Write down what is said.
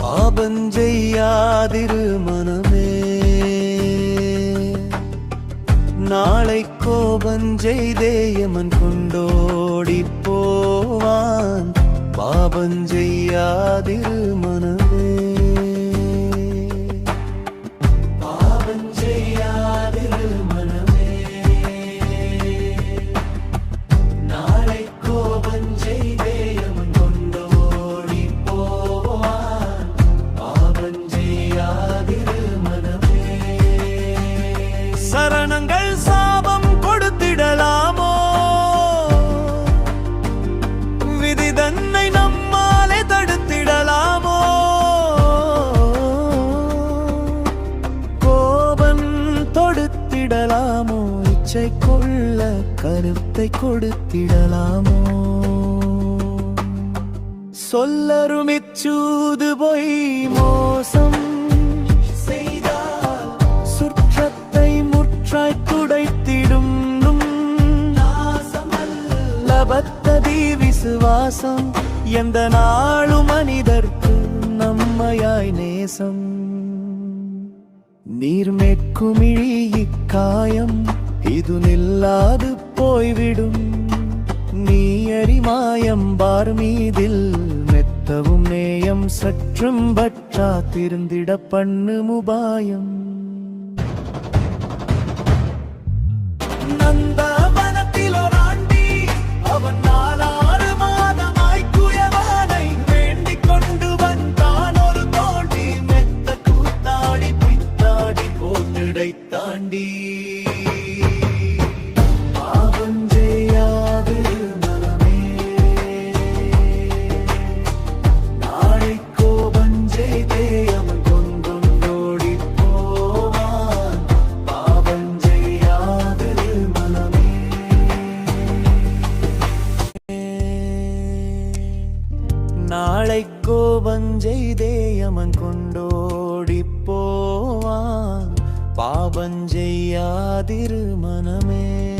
பாபம் செய்யாதிரு மனமே. நாளை கோபம் கோபஞ்செய்தேயமன் கொண்டோடி போவான். பாபம் செய்யாதிரு கொடுத்திடலாமோ? இச்சை கொள்ள கருத்தை கொடுத்திடலாமோ? சொல்லருமிச்சூது பொய் மோசம் செய்தால் சுற்றத்தை முற்றாய் துடைத்திடும் லபத்ததி விசுவாசம் எந்த நாளும் மனிதர்க்கு நம்மையாய் நேசம். நீர்மெக்குமிழி இக்காயம் இது நில்லாது போய்விடும். நீ அறிமாயம் பார் மீதில் மெத்தவும் நேயம் சற்றும் பற்றா திருந்திட பண்ணும் உபாயம் கோபஞ்செய்தே அவன் கொண்டோடி போவான் பாவஞ்செய்யாதிரு மனமே.